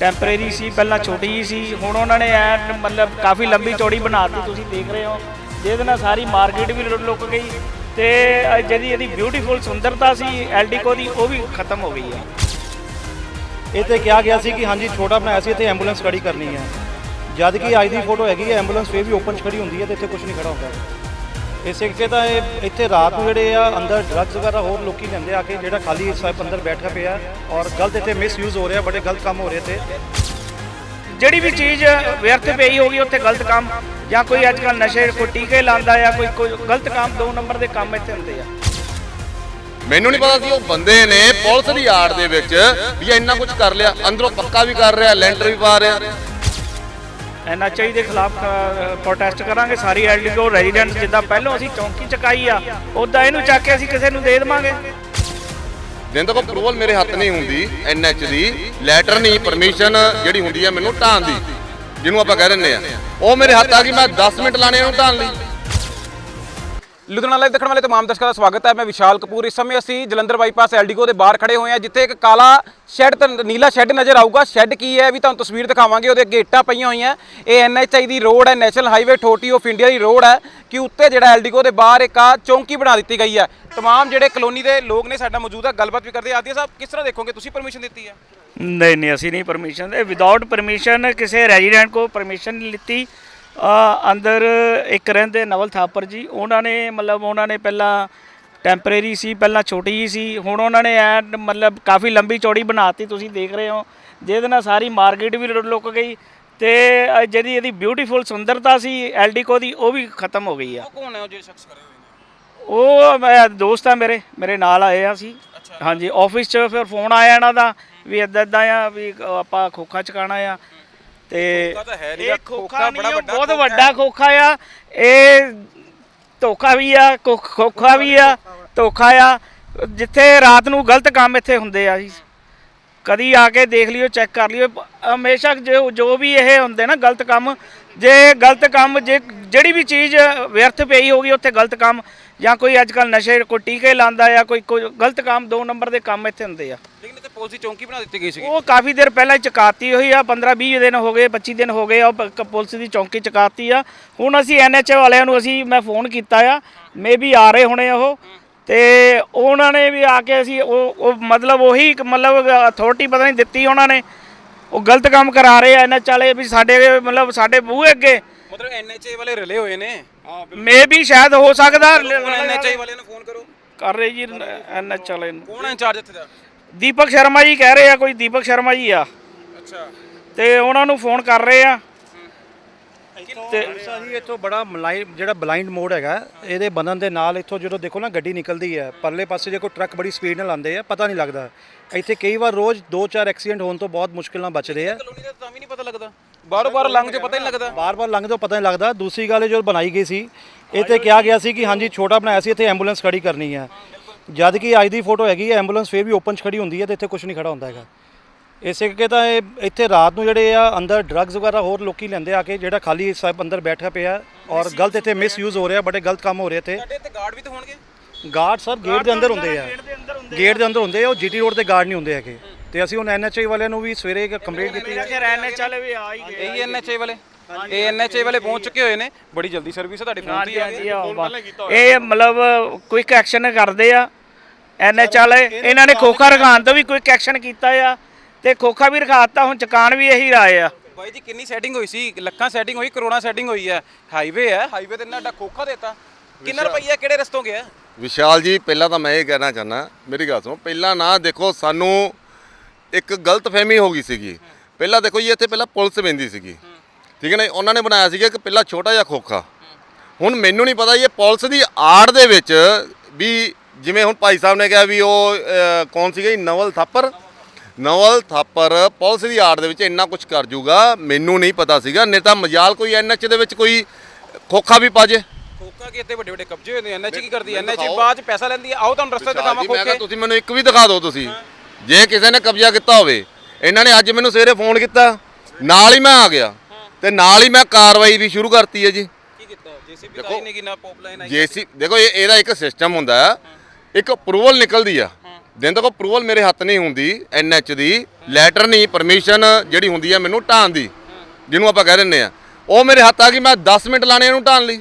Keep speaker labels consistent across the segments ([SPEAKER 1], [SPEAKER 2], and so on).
[SPEAKER 1] Temporary ਸੀ, ਪਹਿਲਾਂ ਛੋਟੀ ਜੀ ਸੀ, ਹੁਣ ਉਹਨਾਂ ਨੇ ਐ ਮਤਲਬ ਕਾਫੀ ਲੰਬੀ ਚੌੜੀ ਬਣਾਤੀ, ਤੁਸੀਂ ਦੇਖ ਰਹੇ ਹੋ। ਜਿਹਦੇ ਨਾਲ ਸਾਰੀ ਮਾਰਕੀਟ ਵੀ ਲੁੱਕ ਗਈ ਤੇ ਅ ਜਿਹੜੀ ਇਹਦੀ ਬਿਊਟੀਫੁਲ ਸੁੰਦਰਤਾ ਸੀ ਐਲਡੀਕੋ ਦੀ, ਉਹ ਵੀ ਖਤਮ ਹੋ ਗਈ ਹੈ।
[SPEAKER 2] ਇਹ ਤੇ ਕਿਹਾ ਗਿਆ ਸੀ ਕਿ ਹਾਂਜੀ, ਛੋਟਾ ਬਣਾਇਆ ਸੀ, ਇੱਥੇ ਐਂਬੂਲੈਂਸ ਖੜੀ ਕਰਨੀ ਹੈ। ਜਦ ਕਿ ਅੱਜ ਦੀ ਫੋਟੋ ਹੈਗੀ ਹੈ ਐਂਬੂਲੈਂਸ ਫੇਰ ਵੀ ਓਪਨ 'ਚ ਖੜੀ ਹੁੰਦੀ ਹੈ ਤੇ ਇੱਥੇ ਕੁਝ ਨਹੀਂ ਖੜਾ ਹੁੰਦਾ। ਇਸੇ ਕਰਕੇ ਤਾਂ ਇਹ ਇੱਥੇ ਰਾਤ ਨੂੰ ਜਿਹੜੇ ਆ, ਅੰਦਰ ਡਰੱਗਸ ਵਗੈਰਾ ਹੋਰ ਲੋਕੀ ਲੈਂਦੇ ਆ ਕੇ ਜਿਹੜਾ ਖਾਲੀ ਸਾਹਿਬ ਅੰਦਰ ਬੈਠਾ ਪਿਆ ਔਰ ਗਲਤ ਇੱਥੇ ਮਿਸਯੂਜ਼ ਹੋ ਰਿਹਾ, ਬੜੇ ਗਲਤ ਕੰਮ ਹੋ ਰਹੇ ਤੇ
[SPEAKER 1] ਜਿਹੜੀ ਵੀ ਚੀਜ਼ ਵਿਅਰਥ ਪਈ ਹੋਗੀ ਉੱਥੇ ਗਲਤ ਕੰਮ ਜਾਂ ਕੋਈ ਅੱਜ ਕੱਲ੍ਹ ਨਸ਼ੇ, ਕੋਈ ਟੀਕੇ ਲਾਉਂਦਾ ਜਾਂ ਕੋਈ ਕੋਈ ਗਲਤ ਕੰਮ, ਦੋ ਨੰਬਰ ਦੇ ਕੰਮ ਇੱਥੇ ਹੁੰਦੇ ਆ।
[SPEAKER 3] ਮੈਨੂੰ ਨਹੀਂ ਪਤਾ ਸੀ ਉਹ ਬੰਦੇ ਨੇ ਪੁਲਿਸ ਦੀ ਆੜ ਦੇ ਵਿੱਚ ਵੀ ਇੰਨਾ ਕੁਝ ਕਰ ਲਿਆ, ਅੰਦਰੋਂ ਪੱਕਾ ਵੀ ਕਰ ਰਿਹਾ, ਲੈਂਟਰ ਵੀ ਪਾ ਰਿਹਾ।
[SPEAKER 1] ਐਨਐਚਆਈ ਦੇ ਖਿਲਾਫ ਪ੍ਰੋਟੈਸਟ ਕਰਾਂਗੇ। ਸਾਰੀ ਐਲਡੀਓ ਰੈਜ਼ੀਡੈਂਟ ਜਿੱਦਾਂ ਪਹਿਲਾਂ ਅਸੀਂ ਚੌਂਕੀ ਚਕਾਈ ਆ ਉਦਾਂ ਇਹਨੂੰ ਚੱਕ ਕੇ ਅਸੀਂ ਕਿਸੇ ਨੂੰ ਦੇ ਦੇਵਾਂਗੇ।
[SPEAKER 3] ਜਿੰਨ ਤੱਕ ਅਪਰੂਵਲ ਮੇਰੇ ਹੱਥ ਨਹੀਂ ਹੁੰਦੀ, ਐਨਐਚ ਦੀ। ਲੈਟਰ ਨਹੀਂ ਪਰਮਿਸ਼ਨ ਜਿਹੜੀ ਹੁੰਦੀ ਹੈ ਮੈਨੂੰ ਢਾਣ ਦੀ, ਜਿਹਨੂੰ ਆਪਾਂ ਕਹਿ ਦਿੰਦੇ ਆ। ਉਹ ਮੇਰੇ ਹੱਥ ਆ ਗਈ, ਮੈਂ 10 ਮਿੰਟ ਲਾਣੇ ਉਹਨੂੰ ਢਾਣ ਲਈ।
[SPEAKER 4] ਲੁਧਿਆਣਾ ਲਾਈਵ ਦੇਖਣ ਵਾਲੇ ਤਮਾਮ ਦਰਸ਼ਕਾਂ ਦਾ ਸਵਾਗਤ ਹੈ। ਮੈਂ ਵਿਸ਼ਾਲ ਕਪੂਰ। ਇਸ ਸਮੇਂ ਅਸੀਂ ਜਲੰਧਰ ਬਾਈਪਾਸ ਐਲਡੀਗੋ ਦੇ ਬਾਹਰ ਖੜੇ ਹੋਏ ਹਾਂ, ਜਿੱਥੇ ਇੱਕ ਕਾਲਾ ਸ਼ੈੱਡ ਤੇ ਨੀਲਾ ਸ਼ੈੱਡ ਨਜ਼ਰ ਆਊਗਾ। ਸ਼ੈੱਡ ਕੀ ਹੈ ਵੀ ਤੁਹਾਨੂੰ ਤਸਵੀਰ ਦਿਖਾਵਾਂਗੇ। ਉਹਦੇ ਗੇਟਾਂ ਪਈਆਂ ਹੋਈਆਂ। ਇਹ ਐਨਐਚਆਈ ਦੀ ਰੋਡ ਹੈ ਨੈਸ਼ਨਲ ਹਾਈਵੇ 40 ਆਫ ਇੰਡੀਆ ਦੀ ਰੋਡ ਹੈ, ਕਿ ਉੱਤੇ ਜਿਹੜਾ ਐਲਡੀਗੋ ਦੇ ਬਾਹਰ ਇੱਕ ਆ ਚੌਂਕੀ ਬਣਾ ਦਿੱਤੀ ਗਈ ਹੈ। ਤਮਾਮ ਜਿਹੜੇ ਕਲੋਨੀ ਦੇ ਲੋਕ ਨੇ ਸਾਡਾ ਮੌਜੂਦ ਹੈ ਗੱਲਬਾਤ ਵੀ ਕਰਦੇ ਆਦੀਆ ਸਾਹਿਬ, ਕਿਸ ਤਰ੍ਹਾਂ ਦੇਖੋਗੇ? ਤੁਸੀਂ ਪਰਮਿਸ਼ਨ ਦਿੱਤੀ ਹੈ?
[SPEAKER 1] ਨਹੀਂ ਨਹੀਂ, ਅਸੀਂ ਨਹੀਂ ਪਰਮਿਸ਼ਨ ਦੇ। ਵਿਦਆਊਟ ਪਰਮਿਸ਼ਨ ਕਿਸੇ ਰੈਜ਼ੀਡੈਂਟ ਕੋ ਪਰਮਿਸ਼ਨ ਲਿੱਤੀ। ਅ, ਅੰਦਰ ਇੱਕ ਰਹਿੰਦੇ ਨਵਲ ਥਾਪਰ ਜੀ ਉਹਨਾਂ ਨੇ ਮਤਲਬ ਉਹਨਾਂ ਨੇ ਪਹਿਲਾਂ ਟੈਂਪਰੇਰੀ ਸੀ ਪਹਿਲਾਂ ਛੋਟੀ ਜੀ ਸੀ ਹੁਣ ਉਹਨਾਂ ਨੇ ਐ ਮਤਲਬ ਕਾਫੀ ਲੰਬੀ ਚੌੜੀ ਬਣਾਤੀ ਤੁਸੀਂ ਦੇਖ ਰਹੇ ਹੋ। ਜਿਹਦੇ ਨਾਲ ਸਾਰੀ ਮਾਰਕੀਟ ਵੀ ਲੁੱਕ ਗਈ ਤੇ ਜਿਹੜੀ ਇਹਦੀ ਬਿਊਟੀਫੁਲ ਸੁੰਦਰਤਾ ਸੀ ਐਲਡੀਕੋ ਦੀ ਉਹ ਵੀ ਖਤਮ ਹੋ ਗਈ ਆ।
[SPEAKER 4] ਉਹ ਕੌਣ ਹੈ ਉਹ ਜੇ ਸ਼ਖਸ ਕਰੇ ਹੋਏ ਨੇ?
[SPEAKER 1] ਉਹ ਮੈਂ ਦੋਸਤ ਆ ਮੇਰੇ ਮੇਰੇ ਨਾਲ ਆਏ ਆ ਸੀ ਹਾਂਜੀ ਆਫਿਸ 'ਚ ਫਿਰ ਫੋਨ ਆਇਆ ਇਹਨਾਂ ਦਾ ਵੀ ਇਦਾਂ ਇਦਾਂ ਆ ਵੀ ਆਪਾਂ ਖੋਖਾ ਚਕਾਣਾ ਆ। ਤੇ
[SPEAKER 4] ਖੋਖਾ ਤਾਂ ਹੈ ਨੀਗਾ,
[SPEAKER 1] ਇਹ ਖੋਖਾ ਨਹੀਂ ਆ,
[SPEAKER 4] ਵੱਡਾ
[SPEAKER 1] ਬਹੁਤ ਵੱਡਾ ਖੋਖਾ ਆ। ਇਹ ਧੋਖਾ ਵੀ ਆ ਖੋਖਾ ਵੀ ਆ ਧੋਖਾ ਆ। ਜਿੱਥੇ ਰਾਤ ਨੂੰ ਗਲਤ ਕੰਮ ਇੱਥੇ ਹੁੰਦੇ ਆ ਜੀ। ਕਦੀ ਆ ਕੇ ਦੇਖ ਲਿਓ ਚੈੱਕ ਕਰ ਲਿਓ। ਹਮੇਸ਼ਾ ਜੋ ਜੋ ਵੀ ਇਹ ਹੁੰਦੇ ਨਾ ਗਲਤ ਕੰਮ ਜੇ ਗਲਤ ਕੰਮ ਜੇ ਜਿਹੜੀ ਵੀ ਚੀਜ਼ ਵਿਅਰਥ ਪਈ ਹੋਗੀ ਉੱਥੇ ਗਲਤ ਕੰਮ ਜਾਂ ਕੋਈ ਅੱਜ ਕੱਲ੍ਹ ਨਸ਼ੇ ਕੋਈ ਟੀਕੇ ਲਾਉਂਦਾ ਜਾਂ ਕੋਈ ਗਲਤ ਕੰਮ ਦੋ ਨੰਬਰ ਦੇ ਕੰਮ ਇੱਥੇ ਹੁੰਦੇ ਆ।
[SPEAKER 4] ਪੁਲਿਸ ਦੀ ਚੌਂਕੀ ਬਣਾ ਦਿੱਤੀ ਗਈ ਸੀ
[SPEAKER 1] ਉਹ ਕਾਫੀ ਦੇਰ ਪਹਿਲਾਂ ਹੀ ਚਕਾਤੀ ਹੋਈ ਆ 15 20 ਦਿਨ ਹੋ ਗਏ 25 ਦਿਨ ਹੋ ਗਏ ਆ ਉਹ ਪ- ਕ- ਪੁਲਿਸ ਦੀ ਚੌਂਕੀ ਚਕਾਤੀ ਆ। ਹੁਣ ਅਸੀਂ ਐਨਐਚ ਵਾਲਿਆਂ ਨੂੰ ਅਸੀਂ ਮੈਂ ਫੋਨ ਕੀਤਾ ਆ ਮੇਬੀ ਆ ਰਹੇ ਹੋਣੇ ਉਹ। ਤੇ ਉਹਨਾਂ ਨੇ ਵੀ ਆ ਕੇ ਅਸੀਂ ਉਹ ਉਹ ਮਤਲਬ ਉਹੀ ਇੱਕ ਮਤਲਬ ਅਥਾਰਟੀ ਪਤਾ ਨਹੀਂ ਦਿੱਤੀ ਉਹਨਾਂ ਨੇ। ਉਹ ਗਲਤ ਕੰਮ ਕਰਾ ਰਹੇ ਆ ਐਨਐਚ ਵਾਲੇ ਵੀ ਸਾਡੇ ਮਤਲਬ ਸਾਡੇ ਬੂਹੇ ਅੱਗੇ।
[SPEAKER 4] ਮਤਲਬ ਐਨਐਚਏ ਵਾਲੇ ਰਲੇ ਹੋਏ ਨੇ? ਹਾਂ
[SPEAKER 1] ਮੇਬੀ ਸ਼ਾਇਦ ਹੋ ਸਕਦਾ।
[SPEAKER 4] ਐਨਐਚਏ ਵਾਲਿਆਂ ਨੂੰ ਫੋਨ ਕਰੋ।
[SPEAKER 1] ਕਰ ਰਹੇ ਜੀ ਐਨਐਚ ਵਾਲੇ ਨੂੰ।
[SPEAKER 4] ਕੌਣ ਹੈ ਇੰਚਾਰਜ ਇੱਥੇ ਦਾ?
[SPEAKER 1] ਦੀਪਕ ਸ਼ਰਮਾ ਜੀ ਕਹਿ ਰਹੇ ਆ ਕੋਈ ਦੀਪਕ ਸ਼ਰਮਾ ਜੀ ਆ।
[SPEAKER 4] ਅੱਛਾ।
[SPEAKER 1] ਤੇ ਉਹਨਾਂ ਨੂੰ ਫੋਨ ਕਰ ਰਹੇ ਆ।
[SPEAKER 2] ਤੇ ਜੀ ਇੱਥੋਂ ਬੜਾ ਮਲਾਈ ਜਿਹੜਾ ਬਲਾਈਂਡ ਮੋਡ ਹੈਗਾ ਇਹਦੇ ਬਣਨ ਦੇ ਨਾਲ ਇੱਥੋਂ ਜਦੋਂ ਦੇਖੋ ਨਾ ਗੱਡੀ ਨਿਕਲਦੀ ਹੈ। ਪਰਲੇ ਪਾਸੇ ਜੇ ਕੋਈ ਟਰੱਕ ਬੜੀ ਸਪੀਡ ਨਾਲ ਆਉਂਦੇ ਆ ਪਤਾ ਨਹੀਂ ਲੱਗਦਾ। ਇੱਥੇ ਕਈ ਵਾਰ ਰੋਜ਼ 2-4 ਐਕਸੀਡੈਂਟ ਹੋਣ ਤੋਂ ਬਹੁਤ ਮੁਸ਼ਕਿਲ ਨਾਲ ਬਚਦੇ ਆ।
[SPEAKER 4] ਕਲੋਨੀ ਦਾ ਤਾਂ ਵੀ ਨਹੀਂ ਪਤਾ ਲੱਗਦਾ। ਬਾਹਰੋਂ ਬਾਹਰ ਲੰਘ ਚ ਪਤਾ ਹੀ ਨਹੀਂ ਲੱਗਦਾ।
[SPEAKER 2] ਬਾਰ-ਬਾਰ ਲੰਘਦੇ ਪਤਾ ਨਹੀਂ ਲੱਗਦਾ। ਦੂਸਰੀ ਗੱਲ ਇਹ ਜੋ ਬਣਾਈ ਗਈ ਸੀ ਇਹ ਤੇ ਕਿਹਾ ਗਿਆ ਸੀ ਕਿ ਹਾਂਜੀ ਛੋਟਾ ਬਣਾਇਆ ਸੀ ਇੱਥੇ ਐਂਬੂਲੈਂਸ ਖੜੀ ਕਰਨੀ ਹੈ। ਜਦ ਕਿ ਅੱਜ ਦੀ ਫੋਟੋ ਹੈਗੀ ਹੈ ਐਂਬੂਲੈਂਸ ਫੇਰ ਵੀ ਓਪਨ 'ਚ ਖੜੀ ਹੁੰਦੀ ਹੈ ਤੇ ਇੱਥੇ ਕੁਝ ਨਹੀਂ ਖੜਾ ਹੁੰਦਾ ਹੈਗਾ। ਇਸੇ ਕਰਕੇ ਤਾਂ ਇਹ ਇੱਥੇ ਰਾਤ ਨੂੰ ਜਿਹੜੇ ਆ ਅੰਦਰ ਡਰੱਗਸ ਵਗੈਰਾ ਹੋਰ ਲੋਕੀ ਲੈਂਦੇ ਆ ਕੇ ਜਿਹੜਾ ਖਾਲੀ ਸਾਹਿਬ ਅੰਦਰ ਬੈਠਾ ਪਿਆ ਔਰ ਗਲਤ ਇੱਥੇ ਮਿਸਯੂਜ਼ ਹੋ ਰਿਹਾ ਬੜੇ ਗਲਤ ਕੰਮ ਹੋ ਰਹੇ ਤੇ
[SPEAKER 4] ਸਾਡੇ ਇੱਥੇ ਗਾਰਡ ਵੀ ਤਾਂ ਹੋਣਗੇ?
[SPEAKER 2] ਗਾਰਡ ਸਰ ਗੇਟ ਦੇ ਅੰਦਰ ਹੁੰਦੇ ਆ। ਗੇਟ ਦੇ ਅੰਦਰ ਹੁੰਦੇ ਆ ਉਹ ਜੀਟੀ ਰੋਡ ਤੇ ਗਾਰਡ ਨਹੀਂ ਹੁੰਦੇ ਹੈਗੇ। ਤੇ ਅਸੀਂ ਹੁਣ ਐਨਐਚਆਈ ਵਾਲਿਆਂ ਨੂੰ ਵੀ ਸਵੇਰੇ ਕੰਪਲੇਂਟ ਕੀਤੀ
[SPEAKER 1] ਮੇਰਾ ਖਿਆਲ ਐਨਐਚ ਵਾਲੇ ਵੀ ਆ ਹੀ ਗਏ
[SPEAKER 4] ਇਹੀ ਐਨਐਚਏ ਵਾਲੇ। ਇਹ ਐਨਐਚਏ ਵਾਲੇ ਪਹੁੰਚ ਚੁੱਕੇ ਹੋਏ ਨੇ। ਬੜੀ ਜਲਦੀ ਸਰਵਿਸ ਹੈ ਤੁਹਾਡੀ ਫੋਨ ਤੇ
[SPEAKER 1] ਹਾਂਜੀ
[SPEAKER 4] ਆ
[SPEAKER 1] ਇਹ ਮਤਲਬ ਕੁਇਕ ਐਕਸ਼ਨ ਕਰਦੇ ਆ। ਐਨਐਚ ਵਾਲੇ ਇਹਨਾਂ ਨੇ ਖੋਖਾ ਰਖਾਣ ਤੋਂ ਵੀ ਕੁਇਕ ਐਕਸ਼ਨ ਕੀਤਾ ਆ ਤੇ ਖੋਖਾ ਵੀ ਰਖਾਤਾ ਹੁਣ ਚਕਾਨ ਵੀ ਇਹੀ ਰਾਏ ਆ।
[SPEAKER 4] ਬਾਈ ਜੀ ਕਿੰਨੀ ਸੈਟਿੰਗ ਹੋਈ ਸੀ? ਲੱਖਾਂ ਸੈਟਿੰਗ ਹੋਈ ਕਰੋਨਾ ਸੈਟਿੰਗ ਹੋਈ ਹੈ ਹਾਈਵੇ ਹੈ ਹਾਈਵੇ ਤੇ ਇੰਨਾ ਵੱਡਾ ਖੋਖਾ ਦੇਤਾ। ਕਿੰਨਾ ਰੁਪਈਆ ਕਿਹੜੇ ਰਸਤੋਂ ਗਿਆ?
[SPEAKER 3] ਵਿਸ਼ਾਲ ਜੀ ਪਹਿਲਾਂ ਤਾਂ ਮੈਂ ਇਹ ਕਹਿਣਾ ਚਾਹਨਾ ਮੇਰੀ ਗੱਲ ਸੁਣੋ ਪਹਿਲਾਂ ਨਾ ਦੇਖੋ ਸਾਨੂੰ ਇੱਕ ਗਲਤ ਫਹਿਮੀ ਹੋ ਗਈ ਸੀਗੀ। ਪਹਿਲਾਂ ਦੇਖੋ ਜੀ ਇੱਥੇ ਪਹਿਲਾਂ ਪੁਲਿਸ ਪੈਂਦੀ ਸੀਗੀ। ਠੀਕ ਹੈ ਨਾ ਉਹਨਾਂ ਨੇ ਬਣਾਇਆ ਸੀਗਾ ਕਿ ਪਹਿਲਾਂ ਛੋਟਾ ਜਿਹਾ ਖੋਖਾ। ਹੁਣ ਮੈਨੂੰ ਨਹੀਂ ਪਤਾ ਜੀ ਇਹ ਪੁਲਿਸ ਦੀ ਆੜ ਦੇ ਵਿੱਚ ਵੀ ਜਿਵੇਂ ਹੁਣ ਭਾਈ ਸਾਹਿਬ ਨੇ ਕਿਹਾ ਵੀ ਉਹ ਕੌਣ ਸੀਗਾ? ਜੀ ਨਵਲ ਥਾਪਰ। ਨਵਲ ਥਾਪਰ ਪੁਲਿਸ ਦੀ ਆੜ ਦੇ ਵਿੱਚ ਇੰਨਾ ਕੁਝ ਕਰ ਜੂਗਾ ਮੈਨੂੰ ਨਹੀਂ ਪਤਾ ਸੀਗਾ। ਨਹੀਂ ਤਾਂ ਮਜਾਲ ਕੋਈ ਐਨਐਚ ਦੇ ਵਿੱਚ ਕੋਈ ਖੋਖਾ ਵੀ ਪਾ ਜੇ।
[SPEAKER 4] ਖੋਖਾ ਕਿ ਇੱਥੇ ਵੱਡੇ ਵੱਡੇ ਕਬਜ਼ੇ ਹੋਏ ਨੇ? ਐਨਐਚਏ ਕੀ ਕਰਦੀ ਐਨਐਚਏ ਬਾਅਦ ਚ ਪੈਸਾ ਲੈਂਦੀ ਹੈ ਆਓ ਤੁਹਾਨੂੰ ਰਸਤਾ ਦਿਖਾਵਾਂ
[SPEAKER 3] ਜੀ, ਮੈਂ ਕਿਹਾ ਤੁਸੀਂ ਮੈਨੂੰ ਇੱਕ ਵੀ ਦਿਖਾ ਦਿਓ ਤੁਸੀਂ। ਜੇ ਕਿਸੇ ਨੇ ਕਬਜ਼ਾ ਕੀਤਾ ਹੋਵੇ ਇਹਨਾਂ ਨੇ ਅੱਜ ਮੈਨੂੰ ਸਵੇਰੇ ਫੋਨ ਕੀਤਾ। ਨਾਲ ਹੀ ਮੈਂ ਆ ਗਿਆ। ਤੇ ਨਾਲ ਹੀ ਮੈਂ ਕਾਰਵਾਈ ਵੀ ਸ਼ੁਰੂ ਕਰਤੀ ਹੈ ਜੀ।
[SPEAKER 4] ਕੀ ਕੀਤਾ? ਜੀਸੀਬੀ ਤਾਂ ਆਈ ਨਹੀਂ ਕਿ ਨਾ ਪੌਪ ਲਾਈਨ ਆਈ।
[SPEAKER 3] ਜੇਸੀ ਦੇਖੋ ਇਹ ਇਹਦਾ ਇੱਕ ਸਿਸਟਮ ਹੁੰਦਾ। ਹੈ ਇੱਕ ਅਪਰੂਵਲ ਨਿਕਲਦੀ ਆ। ਦਿਨ ਤੱਕ ਅਪਰੂਵਲ ਮੇਰੇ ਹੱਥ ਨਹੀਂ ਹੁੰਦੀ ਐਨਐਚ ਦੀ। ਲੈਟਰ ਨਹੀਂ ਪਰਮਿਸ਼ਨ ਜਿਹੜੀ ਹੁੰਦੀ ਹੈ ਮੈਨੂੰ ਢਾਣ ਦੀ, ਜਿਹਨੂੰ ਆਪਾਂ ਕਹਿ ਦਿੰਦੇ ਆ। ਉਹ ਮੇਰੇ ਹੱਥ ਆ ਗਈ, ਮੈਂ 10 ਮਿੰਟ ਲਾਣੇ ਇਹਨੂੰ ਢਾਣ ਲਈ।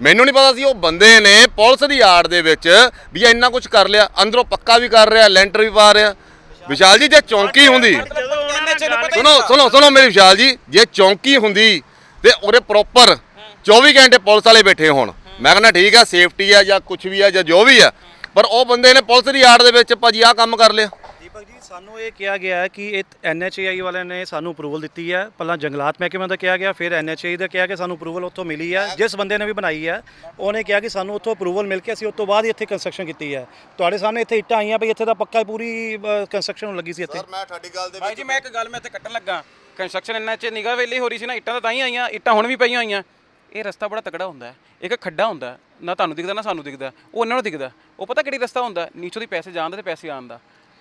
[SPEAKER 3] ਮੈਨੂੰ ਨਹੀਂ ਪਤਾ ਸੀ ਉਹ ਬੰਦੇ ਨੇ ਪੁਲਿਸ ਦੀ ਆੜ ਦੇ ਵਿੱਚ ਵੀ ਇਹ ਇੰਨਾ ਕੁਝ ਕਰ ਲਿਆ, ਅੰਦਰੋਂ ਪੱਕਾ ਵੀ ਕਰ ਰਿਹਾ, ਲੈਂਟਰ ਵੀ ਪਾ ਰਿਹਾ। ਵਿਸ਼ਾਲ ਜੀ, ਜੇ ਚੌਂਕੀ ਹੁੰਦੀ, ਸੁਣੋ ਸੁਣੋ ਸੁਣੋ ਮੇਰੀ ਵਿਸ਼ਾਲ ਜੀ, ਜੇ ਚੌਂਕੀ ਹੁੰਦੀ ਤੇ ਉਹਦੇ ਪ੍ਰੋਪਰ 24 ਘੰਟੇ ਪੁਲਿਸ ਵਾਲੇ ਬੈਠੇ ਹੋਣ। ਮੈਂ ਕਹਿੰਦਾ ਠੀਕ ਆ ਸੇਫਟੀ ਆ ਜਾਂ ਕੁਝ ਵੀ ਆ ਜਾਂ ਜੋ ਵੀ ਆ ਪਰ ਉਹ ਬੰਦੇ ਨੇ ਪੁਲਿਸ ਦੀ ਆੜ ਦੇ ਵਿੱਚ ਭਾਜੀ ਆਹ ਕੰਮ ਕਰ ਲਿਆ।
[SPEAKER 2] ਦੀਪਕ ਜੀ ਸਾਨੂੰ ਇਹ ਕਿਹਾ ਗਿਆ ਹੈ ਕਿ ਇਹ ਐਨਐਚਏਆਈ ਵਾਲਿਆਂ ਨੇ ਸਾਨੂੰ ਅਪਰੂਵਲ ਦਿੱਤੀ ਹੈ। ਪਹਿਲਾਂ ਜੰਗਲਾਤ ਮਹਿਕਮੇ ਦਾ ਕਿਹਾ ਗਿਆ ਫਿਰ ਐਨਐਚਏਆਈ ਦਾ ਕਿਹਾ ਕਿ ਸਾਨੂੰ ਅਪਰੂਵਲ ਉੱਥੋਂ ਮਿਲੀ ਹੈ। ਜਿਸ ਬੰਦੇ ਨੇ ਵੀ ਬਣਾਈ ਹੈ ਉਹਨੇ ਕਿਹਾ ਕਿ ਸਾਨੂੰ ਉੱਥੋਂ ਅਪਰੂਵਲ ਮਿਲ ਕੇ ਅਸੀਂ ਉਸ ਤੋਂ ਬਾਅਦ ਹੀ ਇੱਥੇ ਕੰਸਟਰਕਸ਼ਨ ਕੀਤੀ ਹੈ। ਤੁਹਾਡੇ ਸਾਹਮਣੇ ਇੱਥੇ ਇੱਟਾਂ ਆਈਆਂ ਵੀ ਇੱਥੇ ਦਾ ਪੱਕਾ ਪੂਰੀ ਕੰਸਟਰਕਸ਼ਨ ਲੱਗੀ ਸੀ ਇੱਥੇ।
[SPEAKER 3] ਮੈਂ ਤੁਹਾਡੀ ਗੱਲ ਦੇ
[SPEAKER 4] ਭਾਈ ਜੀ ਮੈਂ ਇੱਕ ਗੱਲ ਮੈਂ ਇੱਥੇ ਕੱਟਣ ਲੱਗਾ। ਕੰਸਟਰਕਸ਼ਨ ਇੰਨਾ ਚ ਨਿਗਾਹ ਵੇਲੀ ਹੋ ਰਹੀ ਸੀ ਨਾ ਇੱਟਾਂ ਤਾਂ ਤਾਂ ਹੀ ਆਈਆਂ ਇੱਟਾਂ ਹੁਣ ਵੀ ਪਈਆਂ ਹੋਈਆਂ। ਇਹ ਰਸਤਾ ਬੜਾ ਤਕੜਾ ਹੁੰਦਾ ਹੈ ਇੱਕ ਖੱਡਾ ਹੁੰਦਾ ਹੈ, ਨਾ ਤੁਹਾਨੂੰ ਦਿਖਦਾ ਨਾ ਸਾਨੂੰ ਦਿਖਦਾ। ਉਹ ਉਹਨਾਂ ਨੂੰ ਦਿਖਦਾ। ਉਹ ਪਤਾ ਕਿਹੜੀ ਰਸਤਾ ਹੁੰਦਾ? ਨੀਚੋਂ ਦੀ ਪੈਸੇ ਜਾਣ ਦਾ ਤੇ ਪੈਸੇ ਆਉਣ ਦਾ।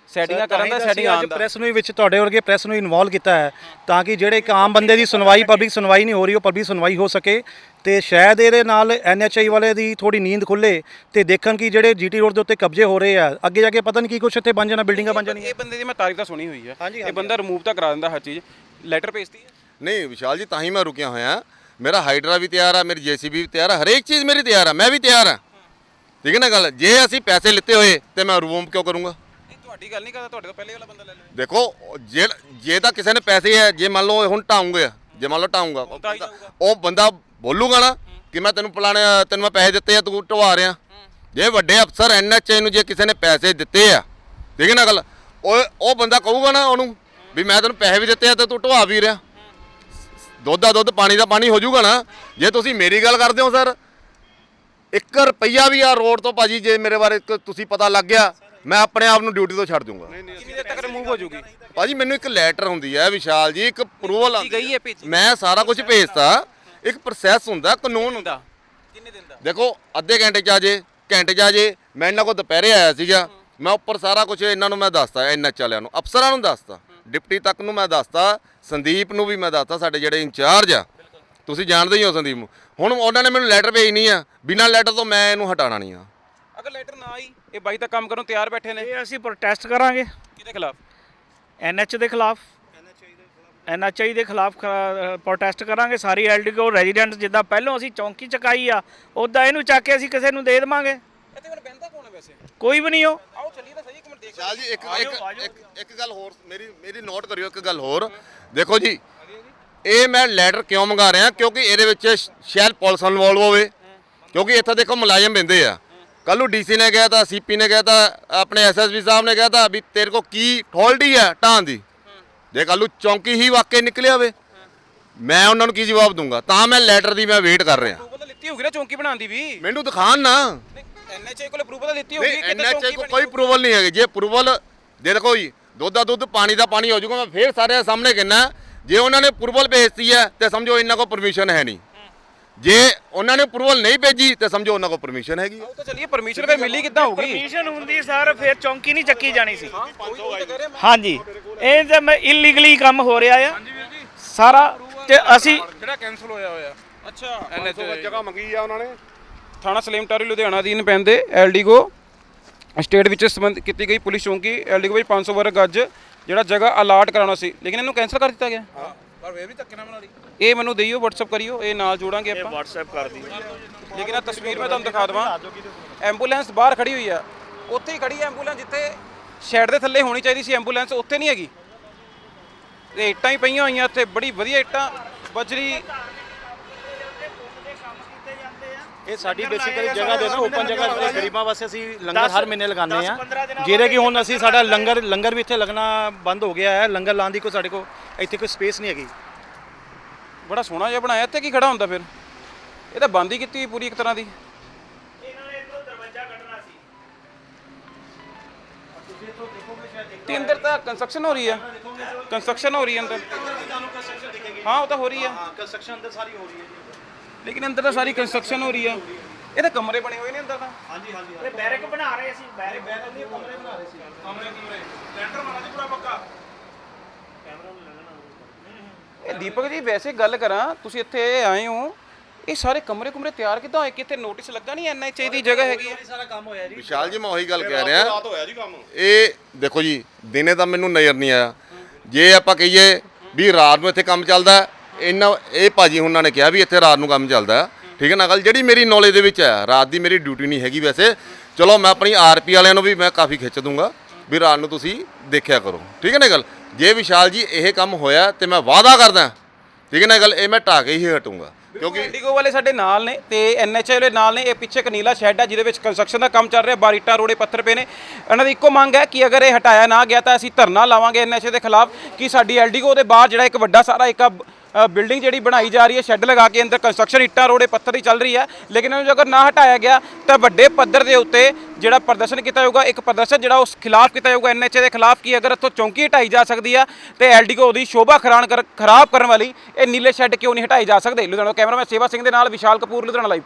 [SPEAKER 4] ਸੈਟਿੰਗਾਂ ਕਰਨ ਦਾ ਸੈਟਿੰਗ ਆਉਣ ਦਾ।
[SPEAKER 2] ਪ੍ਰੈਸ ਨੂੰ ਵੀ ਵਿੱਚ ਤੁਹਾਡੇ ਵਰਗੇ ਪ੍ਰੈਸ ਨੂੰ ਇਨਵੋਲਵ ਕੀਤਾ ਹੈ ਤਾਂ ਕਿ ਜਿਹੜੇ ਇੱਕ ਆਮ ਬੰਦੇ ਦੀ ਸੁਣਵਾਈ ਪਬਲਿਕ ਸੁਣਵਾਈ ਨਹੀਂ ਹੋ ਰਹੀ ਉਹ ਪਬਲਿਕ ਸੁਣਵਾਈ ਹੋ ਸਕੇ। ਤੇ ਸ਼ਾਇਦ ਇਹਦੇ ਨਾਲ ਐਨਐਚਆਈ ਵਾਲੇ ਦੀ ਥੋੜੀ ਨੀਂਦ ਖੁੱਲੇ ਤੇ ਦੇਖਣ ਕਿ ਜਿਹੜੇ ਜੀਟੀ ਰੋਡ ਦੇ ਉੱਤੇ ਕਬਜ਼ੇ ਹੋ ਰਹੇ ਆ ਅੱਗੇ ਜਾ ਕੇ ਪਤਾ ਨਹੀਂ ਕੀ ਕੁਛ ਇੱਥੇ ਬਣ ਜਾਣਾ ਬਿਲਡਿੰਗਾਂ ਬਣ ਜਾਣੀਆਂ।
[SPEAKER 4] ਇਹ ਬੰਦੇ ਦੀ ਮੈਂ ਤਾਰੀਖ ਤਾਂ ਸੁਣੀ ਹੋਈ ਹੈ
[SPEAKER 2] ਹਾਂਜੀ,
[SPEAKER 4] ਇਹ ਬੰਦਾ ਰਿਮੂਵ ਤਾਂ ਕਰਾ ਦਿੰਦਾ ਹਰ ਚੀਜ਼। ਲੈਟਰ ਭੇਜਦੀ ਹੈ
[SPEAKER 3] ਨਹੀਂ ਵਿਸ਼ਾਲ ਜੀ ਤਾਂ ਹੀ ਮੈਂ ਰੁਕਿਆ ਹੋਇਆ। ਮੇਰਾ ਹਾਈਡਰਾ ਵੀ ਤਿਆਰ ਆ ਮੇਰੀ ਜੀਸੀਬੀ ਵੀ ਤਿਆਰ ਆ ਹਰੇਕ ਚੀਜ਼ ਮੇਰੀ ਤਿਆਰ ਆ ਮੈਂ ਵੀ ਤਿਆਰ ਆ। ਠੀਕ ਹੈ ਨਾ ਗੱਲ? ਜੇ ਅਸੀਂ ਪੈਸੇ ਲਿੱਤੇ ਹੋਏ ਤੇ ਮੈਂ ਰਿਮੂਵ ਕਿਉਂ ਕਰੂੰਗਾ?
[SPEAKER 4] ਨਹੀਂ ਤੁਹਾਡੀ ਗੱਲ ਨਹੀਂ ਕਰਦਾ ਤੁਹਾਡੇ ਤੋਂ ਪਹਿਲੇ ਵਾਲਾ ਬੰਦਾ ਲੈ ਲਵੇ।
[SPEAKER 3] ਦੇਖੋ ਜੇ ਜੇ ਤਾਂ ਕਿਸੇ ਨੇ ਪੈਸੇ ਹੈ ਜੇ ਮੰਨ ਲਓ ਹੁਣ ਢਾਉਂਗੇ ਜੇ ਮੰਨ ਲਓ ਢਾਉਂਗਾ।
[SPEAKER 4] ਤਾਂ ਹੀ ਜਾਊਗਾ।
[SPEAKER 3] ਉਹ ਬੰਦਾ ਬੋਲੂਗਾ ਨਾ ਕਿ ਮੈਂ ਤੈਨੂੰ ਪਲਾਣੇ ਤੈਨੂੰ ਮੈਂ ਪੈਸੇ ਦਿੱਤੇ ਆ ਤੂੰ ਢਵਾ ਰਿਹਾ। ਜੇ ਵੱਡੇ ਅਫਸਰ ਐਨਐਚਏ ਨੂੰ ਜੇ ਕਿਸੇ ਨੇ ਪੈਸੇ ਦਿੱਤੇ ਆ ਠੀਕ ਹੈ ਨਾ ਗੱਲ? ਉਹ ਉਹ ਬੰਦਾ ਕਹੂਗਾ ਨਾ ਉਹਨੂੰ ਵੀ ਮੈਂ ਤੈਨੂੰ ਪੈਸੇ ਵੀ ਦਿੱਤੇ ਆ ਤੇ ਤੂੰ ਢਵਾ ਵੀ ਰਿਹਾ। ਦੁੱਧ ਦਾ ਦੁੱਧ ਪਾਣੀ ਦਾ ਪਾਣੀ ਹੋ ਜਾਊਗਾ ਨਾ। ਜੇ ਤੁਸੀਂ ਮੇਰੀ ਗੱਲ ਕਰਦੇ ਹੋ ਸਰ 1 ਰੁਪਈਆ ਵੀ ਆ ਰੋਡ ਤੋਂ ਭਾਜੀ ਜੇ ਮੇਰੇ ਬਾਰੇ ਇੱਕ ਤੁਸੀਂ ਪਤਾ ਲੱਗ ਗਿਆ ਮੈਂ ਆਪਣੇ ਆਪ ਨੂੰ ਡਿਊਟੀ ਤੋਂ ਛੱਡ ਦੂੰਗਾ।
[SPEAKER 4] ਕਿੰਨੀ ਦੇਰ ਤੱਕ ਰਿਮੂਵ ਹੋ ਜਾਊਗੀ
[SPEAKER 3] ਭਾਜੀ ਮੈਨੂੰ ਇੱਕ ਲੈਟਰ ਹੁੰਦੀ ਹੈ ਵਿਸ਼ਾਲ ਜੀ ਇੱਕ ਅਪਰੂਵਲ
[SPEAKER 4] ਭੇਜੀ ਗਈ ਹੈ, ਭੇਜੀ।
[SPEAKER 3] ਮੈਂ ਸਾਰਾ ਕੁਝ ਭੇਜਤਾ। ਇੱਕ ਪ੍ਰੋਸੈਸ ਹੁੰਦਾ ਕਾਨੂੰਨ ਹੁੰਦਾ।
[SPEAKER 4] ਕਿੰਨੇ ਦਿਨ ਦਾ
[SPEAKER 3] ਦੇਖੋ ਅੱਧੇ ਘੰਟੇ ਚ ਆ ਜੇ ਘੰਟੇ ਚ ਆ ਜੇ ਮੈਂ ਇਹਨਾਂ ਕੋਲ ਦੁਪਹਿਰੇ ਆਇਆ ਸੀਗਾ। ਮੈਂ ਉੱਪਰ ਸਾਰਾ ਕੁਝ ਇਹਨਾਂ ਨੂੰ ਮੈਂ ਦੱਸਤਾ ਐਨਐਚ ਵਾਲਿਆਂ ਨੂੰ। ਅਫਸਰਾਂ ਨੂੰ ਦੱਸਤਾ ਡਿਪਟੀ ਤੱਕ ਨੂੰ ਮੈਂ ਦੱਸਤਾ ਸੰਦੀਪ ਨੂੰ ਵੀ ਮੈਂ ਦੱਸਤਾ ਸਾਡੇ ਜਿਹੜੇ ਇੰਚਾਰਜ ਆ। ਤੁਸੀਂ ਜਾਣਦੇ ਹੀ ਹੋ ਸੰਦੀਪ ਨੂੰ। ਹੁਣ ਉਹਨਾਂ ਨੇ ਮੈਨੂੰ ਲੈਟਰ ਭੇਜਣੀ ਆ। ਬਿਨਾਂ ਲੈਟਰ ਤੋਂ ਮੈਂ ਇਹਨੂੰ ਹਟਾਣਾ ਨਹੀਂ ਆ।
[SPEAKER 4] ਅਗਰ ਲੈਟਰ ਨਾ ਆਈ ਇਹ ਬਾਈ ਤਾਂ ਕੰਮ ਕਰਨ ਤਿਆਰ ਬੈਠੇ ਨੇ।
[SPEAKER 1] ਇਹ ਅਸੀਂ ਪ੍ਰੋਟੈਸਟ ਕਰਾਂਗੇ।
[SPEAKER 4] ਕਿਹਦੇ ਖਿਲਾਫ?
[SPEAKER 1] ਐਨਐਚ ਦੇ ਖਿਲਾਫ। ਐਨਐਚਆਈ ਦੇ ਖਿਲਾਫ ਪ੍ਰੋਟੈਸਟ ਕਰਾਂਗੇ। ਸਾਰੀ ਐਲਡੀਗੋ ਰੈਜ਼ੀਡੈਂਟ ਜਿੱਦਾਂ ਪਹਿਲਾਂ ਅਸੀਂ ਚੌਂਕੀ ਚਕਾਈ ਆ ਉਦਾਂ ਇਹਨੂੰ ਚੱਕ ਕੇ ਅਸੀਂ ਕਿਸੇ ਨੂੰ ਦੇ ਦੇਵਾਂਗੇ।
[SPEAKER 4] ਇੱਥੇ ਹੁਣ ਬੈਂਦਾ ਕੌਣ ਹੈ ਵੈਸੇ?
[SPEAKER 1] ਕੋਈ ਵੀ ਨਹੀਂ ਉਹ।
[SPEAKER 4] ਆਓ ਚੱਲੀਏ ਤਾਂ ਸਹੀ ਇੱਕ ਮਿੰਟ ਦੇਖ
[SPEAKER 3] ਜੀ ਇੱਕ ਇੱਕ ਇੱਕ ਇੱਕ ਗੱਲ ਹੋਰ ਮੇਰੀ ਮੇਰੀ ਨੋਟ ਕਰਿਓ ਇੱਕ ਗੱਲ ਹੋਰ। ਦੇਖੋ ਜੀ ਇਹ ਮੈਂ ਲੈਟਰ ਕਿਉਂ ਮੰਗਾ ਰਿਹਾ? ਕਿਉਂਕਿ ਇਹਦੇ ਵਿੱਚ ਸ਼ਾਇਦ ਪੁਲਿਸ ਇਨਵੋਲਵ ਹੋਵੇ। ਕਿਉਂਕਿ ਇੱਥੇ ਦੇਖੋ ਮੁਲਾਜ਼ਮ ਬੰਦੇ ਆ। ਕੱਲ ਨੂੰ ਡੀਸੀ ਨੇ ਕਿਹਾ ਤਾਂ ਸੀਪੀ ਨੇ ਕਿਹਾ ਤਾਂ ਆਪਣੇ ਐਸਐਸਪੀ ਸਾਹਿਬ ਨੇ ਕਿਹਾ ਤਾਂ ਵੀ ਤੇਰੇ ਕੋ ਕੀ ਅਥਾਰਟੀ ਹੈ ਢਾਂ ਦੀ? ਜੇ ਕੱਲ ਨੂੰ ਚੌਂਕੀ ਹੀ ਵਾਕਈ ਨਿਕਲਿਆ ਹੋਵੇ ਮੈਂ ਉਹਨਾਂ ਨੂੰ ਕੀ ਜਵਾਬ ਦੂੰਗਾ ਤਾਂ ਮੈਂ ਲੈਟਰ ਦੀ ਮੈਂ ਵੇਟ ਕਰ ਰਿਹਾ।
[SPEAKER 4] ਅਪਰੂਵਲ ਲਿੱਤੀ ਹੋਗੀ ਨਾ ਚੌਂਕੀ ਬਣਾਉਣ ਦੀ ਵੀ।
[SPEAKER 3] ਮੈਨੂੰ ਦਿਖਾਣ ਨਾ।
[SPEAKER 4] ਐਨਐਚਏ ਕੋਲ ਅਪਰੂਵਲ ਤਾਂ ਲਿੱਤੀ ਹੋਗੀ
[SPEAKER 3] ਨਹੀਂ ਐਨਐਚਏ ਕੋਈ ਅਪਰੂਵਲ ਨਹੀਂ ਹੈਗੀ। ਜੇ ਅਪਰੂਵਲ ਦੇ ਦੇਖੋ ਜੀ ਦੁੱਧ ਦਾ ਦੁੱਧ ਪਾਣੀ ਦਾ ਪਾਣੀ ਹੋ ਜਾਊਗਾ ਮੈਂ ਫੇਰ ਸਾਰਿਆਂ ਸਾਹਮਣੇ ਕਹਿਣਾ ਜੇ ਉਹਨਾਂ ਨੇ ਅਪਰੂਵਲ ਭੇਜਤੀ ਹੈ ਤੇ ਸਮਝੋ ਇਹਨਾਂ ਕੋਲ ਪਰਮਿਸ਼ਨ ਹੈ ਨਹੀਂ। ਜੇ ਉਹਨਾਂ ਨੇ ਅਪਰੂਵਲ ਨਹੀਂ ਭੇਜੀ ਤੇ ਸਮਝੋ ਉਹਨਾਂ ਕੋਲ ਪਰਮਿਸ਼ਨ ਹੈਗੀ।
[SPEAKER 4] ਉਹ ਤਾਂ ਚੱਲੀਏ ਪਰਮਿਸ਼ਨ ਫੇ ਮਿਲੀ ਕਿੱਦਾਂ ਹੋਊਗੀ?
[SPEAKER 1] ਪਰਮਿਸ਼ਨ ਹੁੰਦੀ ਸਰ ਫਿਰ ਚੌਂਕੀ ਨਹੀਂ ਚੱਕੀ ਜਾਣੀ ਸੀ। ਹਾਂਜੀ। ਇਹ ਤਾਂ ਮੈਂ ਇਲੀਗਲੀ ਕੰਮ ਹੋ ਰਿਹਾ ਆ। ਸਾਰਾ ਤੇ ਅਸੀਂ
[SPEAKER 4] ਜਿਹੜਾ ਕੈਨਸਲ ਹੋਇਆ ਹੋਇਆ। ਅੱਛਾ
[SPEAKER 3] ਜਗ੍ਹਾ ਮੰਗੀ ਆ ਉਹਨਾਂ ਨੇ।
[SPEAKER 4] ਥਾਣਾ ਸਲੇਮਟਾਰੀ ਲੁਧਿਆਣਾ ਅਧੀਨ ਪੈਂਦੇ ਐਲਡੀਗੋ। ਸਟੇਟ ਵਿੱਚ ਸੰਬੰਧ ਕੀਤੀ ਗਈ ਪੁਲਿਸ ਚੌਂਕੀ ਐਲਡੀਗੋ ਵਿੱਚ 500 ਵਰਗ ਗੱਜ ਜਿਹੜਾ ਜਗ੍ਹਾ ਅਲਾਟ ਕਰਾਉਣਾ ਸੀ। ਲੇਕਿਨ ਇਹਨੂੰ ਕੈਨਸਲ ਕਰ ਦਿੱਤਾ ਗਿਆ। ਹਾਂ ਪਰ ਵੇ ਵੀ ਧੱਕੇ ਨਾਲ ਬਣਾ ਲਈ। ਇਹ ਮੈਨੂੰ ਦੇਈਓ WhatsApp ਕਰਿਓ ਇਹ ਨਾਲ ਜੋੜਾਂਗੇ ਆਪਾਂ।
[SPEAKER 1] WhatsApp ਕਰ ਦੀ
[SPEAKER 4] ਲੇਕਿਨ ਆ ਤਸਵੀਰ ਮੈਂ ਤੁਹਾਨੂੰ ਦਿਖਾ ਦਵਾਂ। ਐਂਬੂਲੈਂਸ ਬਾਹਰ ਖੜੀ ਹੋਈ ਆ। ਉੱਥੇ ਹੀ ਖੜੀ ਹੈ ਐਂਬੂਲੈਂਸ ਜਿੱਥੇ ਸ਼ੈਡ ਦੇ ਥੱਲੇ ਹੋਣੀ ਚਾਹੀਦੀ ਸੀ। ਐਂਬੂਲੈਂਸ ਉੱਥੇ ਨਹੀਂ ਹੈਗੀ। ਇਹ ਇੱਟਾਂ ਹੀ ਪਈਆਂ ਹੋਈਆਂ ਇੱਥੇ। ਬੜੀ ਵਧੀਆ ਇੱਟਾਂ। ਬਜਰੀ
[SPEAKER 2] ਇਹ ਸਾਡੀ ਬੇਸਿਕਲੀ ਜਗ੍ਹਾ ਦੇ ਨਾ ਓਪਨ ਜਗ੍ਹਾ ਤੇ ਗਰੀਬਾਂ ਵਾਸਤੇ ਅਸੀਂ ਲੰਗਰ ਹਰ ਮਹੀਨੇ ਲਗਾਉਂਦੇ ਆ ਜਿਹੜੇ ਕਿ ਹੁਣ ਅਸੀਂ ਸਾਡਾ ਲੰਗਰ ਲੰਗਰ ਵੀ ਇੱਥੇ ਲੱਗਣਾ ਬੰਦ ਹੋ ਗਿਆ ਹੈ। ਲੰਗਰ ਲਾਉਣ ਦੀ ਕੋਈ ਸਾਡੇ ਕੋਲ ਇੱਥੇ ਕੋਈ ਸਪੇਸ ਨਹੀਂ ਹੈਗੀ।
[SPEAKER 4] ਬੜਾ ਸੋਹਣਾ ਜਿਹਾ ਬਣਾਇਆ। ਇੱਥੇ ਕੀ ਖੜਾ ਹੁੰਦਾ ਫਿਰ? ਇਹ ਤਾਂ ਬੰਦ ਹੀ ਕੀਤੀ ਹੋਈ ਪੂਰੀ ਇੱਕ ਤਰ੍ਹਾਂ ਦੀ।
[SPEAKER 1] ਇਹਨਾਂ ਨੇ ਇਧਰੋਂ ਦਰਵਾਜ਼ਾ ਕੱਢਣਾ ਸੀ
[SPEAKER 4] ਤੇ ਅੰਦਰ ਤਾਂ ਕੰਸਟਰਕਸ਼ਨ ਹੋ ਰਹੀ ਆ ਕੰਸਟਰਕਸ਼ਨ ਹੋ ਰਹੀ ਹੈ ਅੰਦਰ ਹਾਂ ਉਹ ਤਾਂ ਹੋ ਰਹੀ ਆ
[SPEAKER 2] ਕੰਸਟਰਕਸ਼ਨ ਅੰਦਰ ਸਾਰੀ ਹੋ ਰਹੀ ਹੈ
[SPEAKER 4] ਲੇਕਿਨ ਅੰਦਰ ਤਾਂ ਸਾਰੀ ਕੰਸਟਰਕਸ਼ਨ ਹੋ ਰਹੀ ਆ। ਇਹ ਤਾਂ ਕਮਰੇ ਬਣੇ ਹੋਏ ਨੇ ਅੰਦਰ ਤਾਂ।
[SPEAKER 2] ਹਾਂਜੀ ਹਾਂਜੀ
[SPEAKER 1] ਇਹ ਬੈਰਕ ਬਣਾ ਰਹੇ ਸੀ ਬੈਰਕ
[SPEAKER 2] ਕਮਰੇ ਬਣਾ ਰਹੇ ਸੀ।
[SPEAKER 4] ਕਮਰੇ ਕਮਰੇ। ਲੈਂਟਰ ਮਾਰਾ ਜੀ ਪੂਰਾ ਪੱਕਾ। ਇਹ ਦੀਪਕ ਜੀ ਵੈਸੇ ਗੱਲ ਕਰਾਂ ਤੁਸੀਂ ਇੱਥੇ ਆਏ ਹੋ ਇਹ ਸਾਰੇ ਕਮਰੇ ਕੁਮਰੇ ਤਿਆਰ ਕਿਦਾਂ ਹੋਏ? ਕਿਤੇ ਨੋਟਿਸ ਲੱਗਾ ਨਹੀਂ ਐਨਐਚਏ ਦੀ ਜਗ੍ਹਾ ਹੈਗੀ? ਹੈ
[SPEAKER 2] ਸਾਰਾ ਕੰਮ ਹੋਇਆ ਜੀ।
[SPEAKER 3] ਵਿਸ਼ਾਲ ਜੀ ਮੈਂ ਉਹੀ ਗੱਲ ਕਹਿ ਰਿਹਾ। ਇਹ ਦੇਖੋ ਜੀ ਦਿਨੇ ਤਾਂ ਮੈਨੂੰ ਨਜ਼ਰ ਨਹੀਂ ਆਇਆ। ਜੇ ਆਪਾਂ ਕਹੀਏ ਵੀ ਰਾਤ ਨੂੰ ਇੱਥੇ ਕੰਮ ਚੱਲਦਾ ਹੈ, ਇਹਨਾਂ ਇਹ ਭਾਜੀ ਉਹਨਾਂ ਨੇ ਕਿਹਾ ਵੀ ਇੱਥੇ ਰਾਤ ਨੂੰ ਕੰਮ ਚੱਲਦਾ। ਠੀਕ ਹੈ ਨਾ ਗੱਲ ਜਿਹੜੀ ਮੇਰੀ ਨੌਲੇਜ ਦੇ ਵਿੱਚ ਹੈ ਰਾਤ ਦੀ ਮੇਰੀ ਡਿਊਟੀ ਨਹੀਂ ਹੈਗੀ ਵੈਸੇ। ਚਲੋ ਮੈਂ ਆਪਣੀ ਆਰਪੀ ਵਾਲਿਆਂ ਨੂੰ ਵੀ ਮੈਂ ਕਾਫੀ ਖਿੱਚ ਦੂੰਗਾ ਵੀ ਰਾਤ ਨੂੰ ਤੁਸੀਂ ਦੇਖਿਆ ਕਰੋ। ਠੀਕ ਹੈ ਨਾ ਗੱਲ ਜੇ ਵਿਸ਼ਾਲ ਜੀ ਇਹ ਕੰਮ ਹੋਇਆ ਤੇ ਮੈਂ ਵਾਅਦਾ ਕਰਦਾ ਠੀਕ ਹੈ ਨਾ ਗੱਲ ਇਹ ਮੈਂ ਢਾਹ ਕੇ ਹੀ ਹਟੂੰਗਾ। ਕਿਉਂਕਿ
[SPEAKER 4] ਇੰਡੀਗੋ ਵਾਲੇ ਸਾਡੇ ਨਾਲ ਨੇ ਤੇ ਐਨਐਚਏ ਵਾਲੇ ਨਾਲ ਨੇ। ਇਹ ਪਿੱਛੇ ਇੱਕ ਨੀਲਾ ਸ਼ੈੱਡ ਹੈ ਜਿਹਦੇ ਵਿੱਚ ਕੰਸਟਰਕਸ਼ਨ ਦਾ ਕੰਮ ਚੱਲ ਰਿਹਾ। ਬਾਰੀਟਾ ਰੋੜੇ ਪੱਥਰ ਪਏ ਨੇ। ਇਹਨਾਂ ਦੀ ਇੱਕੋ ਮੰਗ ਹੈ ਕਿ ਅਗਰ ਇਹ ਹਟਾਇਆ ਨਾ ਗਿਆ ਤਾਂ ਅਸੀਂ ਧਰਨਾ ਲਾਵਾਂਗੇ ਐਨਐਚਏ ਦੇ ਖਿਲਾਫ ਕਿ ਸਾਡੀ ਐਲਡੀਗੋ ਦੇ ਬਾਹਰ ਜਿਹੜਾ ਇੱਕ ਵੱਡਾ ਸਾਰਾ ਇੱਕ ਬਿਲਡਿੰਗ ਜਿਹੜੀ ਬਣਾਈ ਜਾ ਰਹੀ ਹੈ ਸ਼ੈੱਡ ਲਗਾ ਕੇ ਅੰਦਰ ਕੰਸਟਰਕਸ਼ਨ ਇੱਟਾਂ, ਰੋੜੇ, ਪੱਥਰ ਦੀ ਚੱਲ ਰਹੀ ਹੈ। ਲੇਕਿਨ ਇਹਨੂੰ ਅਗਰ ਨਾ ਹਟਾਇਆ ਗਿਆ, ਤਾਂ ਵੱਡੇ ਪੱਧਰ ਦੇ ਉੱਤੇ ਜਿਹੜਾ ਪ੍ਰਦਰਸ਼ਨ ਕੀਤਾ ਜਾਊਗਾ, ਇੱਕ ਪ੍ਰਦਰਸ਼ਨ ਜਿਹੜਾ ਉਸ ਖਿਲਾਫ ਕੀਤਾ ਜਾਊਗਾ ਐਨਐਚਏ ਦੇ ਖਿਲਾਫ ਕਿ ਅਗਰ ਇੱਥੋਂ ਚੌਂਕੀ ਹਟਾਈ ਜਾ ਸਕਦੀ ਆ, ਤੇ ਐਲਡੀਗੋ ਦੀ ਸ਼ੋਭਾ ਖਰਾਨ ਕਰ, ਖਰਾਬ ਕਰਨ ਵਾਲੀ ਇਹ ਨੀਲੇ ਸ਼ੈੱਡ ਕਿਉਂ ਨਹੀਂ ਹਟਾਈ ਜਾ ਸਕਦੇ? ਲੁਧਿਆਣਾ ਕੈਮਰਾਮੈਨ ਸੇਵਾ ਸਿੰਘ ਦੇ ਨਾਲ, ਵਿਸ਼ਾਲ ਕਪੂਰ, ਲੁਧਿਆਣਾ ਲਾਈਵ